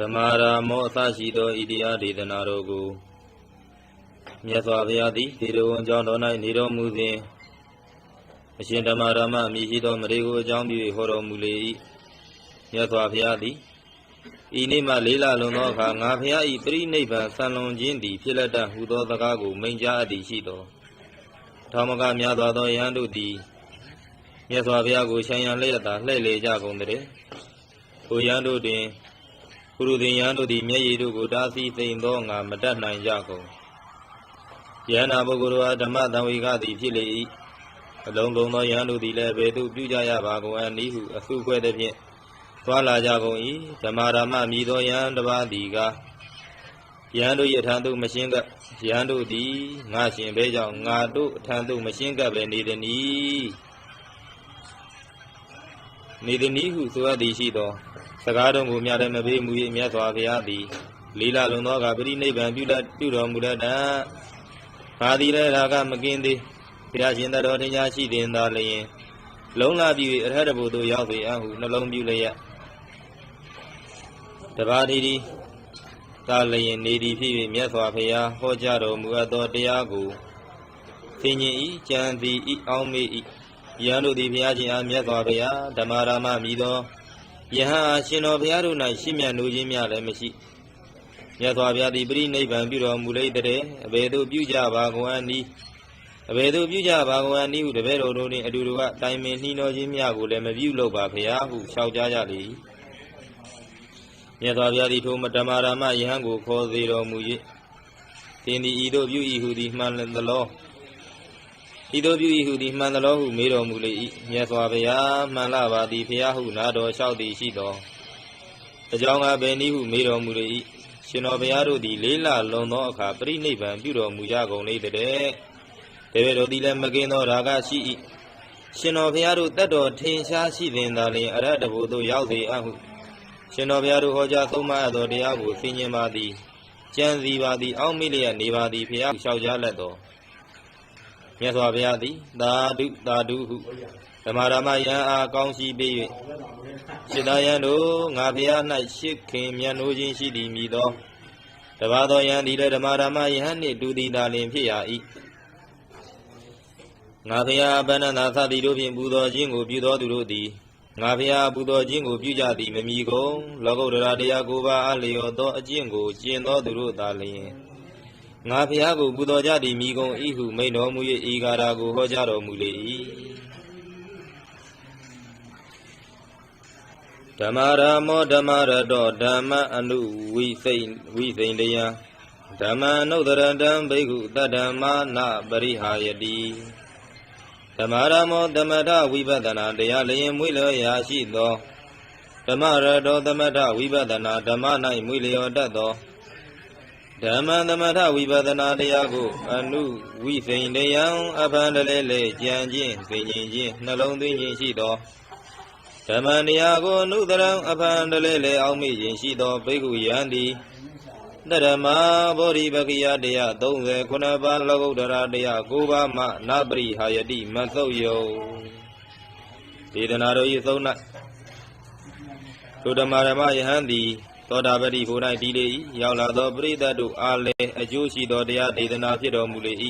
ဓမ္မာရာမောအစရှိသောဣတိယဒေသနာတော်ကိုမြတ်စွာဘုရားသည်ဒီလိုဝန်ကြောင်းတော်၌နေတော်မူစဉ်အရှင်ဓမ္မာရာမအမည်ရှိသောမရေကိုအကြောင်းပြု၍ဟောတော်မူလေ၏မြတ်စွာဘုရားသည်ဤနေ့မှလေးလလွန်သောအခါငါဘုရား၏ပရိနိဗ္ဗာန်ဆံလွန်ခြင်းသည်ဖြစ်လက်တတ်ဟူသောစကားကိုမိန့်ကြားအပ်သည်ရှိသောထာမကများစွာသောယဟန်တို့သည်မြတ်စွာဘုရားကိုခြံရန်လျက်သာလှည့်လေကြကုန်တဲ့ထိုယဟန်တို့တွင် ပုရုသင်ယံတို့သည်မျက်ရည်တို့ကိုတားဆီးသိမ့်သောငါမတတ်နိုင်ကြကုန်ယန္နာပုဂ္ဂိုလ်တို့အားဓမ္မတံဝေကသည်ဖြစ်လေ၏အလုံးစုံသောယံတို့သည်လည်းဘယ်သို့ပြုကြရပါကုန်အံ့နည်းဟုအစုခွဲသည်ဖြင့်သွားလာကြကုန်၏ဓမ္မဓမ္မမြည်သောယံတစ်ပါးသည်ကယံတို့၏အထံသို့မရှင်းကပ်ယံတို့သည်ငါရှင်ဘဲကြောင့်ငါတို့အထံသို့မရှင်းကပ်ပဲနေသည်နီ နေသည်နီဟုဆိုအပ်သည်ရှိသောစကားတော်ကိုမြတ်တယ်မပေးမူ၏မြတ်စွာဘုရားသည်လေးလလုံးသောကပရိနိဗ္ဗာန်ပြုတတ်ပြုတော်မူတတ်တာဘာသည်လဲဒါကမကင်းသေးဘုရားရှင်တော်ထင်ရှားရှိတင်သာလျင် လုံးလာပြီအထက်တဘုသို့ရောက်စေအဟုနှလုံးပြုလျက်တပါးဒီဒီသာလျင်နေသည်ဖြစ်၍မြတ်စွာဘုရားဟောကြားတော်မူအပ်သောတရားကိုသင်ញင်ဤကြံသည်ဤအောင်းမေဤ ယံတို့သည်ဘုရားရှင်အားမြတ်စွာဘုရားဓမ္မရာမမြည်သောယဟန်အားရှင်တော်ဘုရားတို့၌ရှင်းမြတ်နိုးခြင်းများလည်းမရှိမြတ်စွာဘုရားသည်ပြိနိဗ္ဗာန်ပြုတော်မူလိမ့်တဲ့အဘယ်သို့ပြုကြပါကုန်အနည်းအဘယ်သို့ပြုကြပါကုန်အနည်းဟုတပည့်တော်တို့နှင့်အတူတူကတိုင်ပင်နှီးနှောခြင်းများကိုလည်းမပြုလုပ်ပါဘုရားဟုလျှောက်ကြားကြလေ၏မြတ်စွာဘုရားသည်ထိုမတ္တမာရမယဟန်ကိုခေါ်စေတော်မူ၍သင်သည်ဤသို့ပြု၏ဟုသည်မှန်သလော ဤသို့ပြု၏ဟုသည်မှန်သလောဟုမေးတော်မူလေ၏မြတ်စွာဘုရားမှန်လာပါသည်ဘုရားဟုနာတော်လျှောက်သည်ရှိတော်အကြောင်းကဘယ်နည်းဟုမေးတော်မူလေ၏ရှင်တော်ဘုရားတို့သည်လေးလလွန်သောအခါပြိဋိဘံပြုတော်မူကြကုန်လေတဲ့တပည့်တော်သည်လည်းမကင်းသောရာဂရှိ၏ရှင်တော်ဘုရားတို့တတ်တော်ထင်ရှားရှိတင်သာလျှင်အရဟတဘုသို့ရောက်စေအပ်ဟုရှင်တော်ဘုရားတို့ဟောကြားသုံးမအပ်သောတရားကိုသိဉ္ဇပါသည်ကြံစီပါသည် အောက်မိလျက်နေပါသည်ဘုရားလျှောက်ကြားလက်တော် မြတ်စွာဘုရားသည်သာဓုသာဓုဟုဓမ္မရမယံအားကောင်းရှိပေ၍စိတ္တယံတို့ငါဘုရား၌ရှစ်ခင်မြတ်နိုးခြင်းရှိသည်မြည်သောတပါးသောယံသည်လည်းဓမ္မရမယံနှင့်တူသည်သာလင်ဖြစ်ရ၏ငါဘုရားဗန္နနာသတိတို့ဖြင့်ပူဇော်ခြင်းကိုပြုသောသူတို့သည်ငါဘုရားပူဇော်ခြင်းကိုပြုကြသည်မမီကုန်လောကုတ္တရာတရားကိုပါအလျော်သောအကျင့်ကိုကျင့်သောသူတို့သာလျှင် ငါဖျားကိုပူတော်ကြသည်မိကုံဤဟုမိန်တော်မူ၍ဤကာရာကိုဟောကြားတော်မူလေ၏ဓမ္မရာမောဓမ္မရတောဓမ္မအနုဝိစိန်ဝိစိန်တယံဓမ္မနုဒရတံဘိက္ခုတတ္တမနာပရိဟာယတိဓမ္မရာမောသမထဝိပဿနာတရားလျင်မွေလျော်ရာရှိသောဓမ္မရတောသမထဝိပဿနာဓမ္မ၌မွေလျော်တတ်သော ဓမ္မသမထဝိပဿနာတရားကိုအနုဝိစိန်တယံအဖန်တလဲလဲကြံခြင်းသိဉ္ခြင်းနှလုံးသွင်းခြင်းရှိသောဓမ္မတရားကိုအနုတရံအဖန်တလဲလဲအောက်မေ့ခြင်းရှိသောဘိက္ခုယံသည်တရမဘောဓိပကိယတရား39ပါးလောကုတ္တရာတရား9ပါးမှနပရိဟာယတိမသုတ်ယုံဒေသနာတော်ဤသုံး၌ဒုဓမ္မရမယဟန်သည် သောတာပတိဘုရားတည်လေ၏ရောက်လာသောပရိသတ်တို့အားလည်းအကျိုးရှိသောတရားဒေသနာဖြစ်တော်မူလေ၏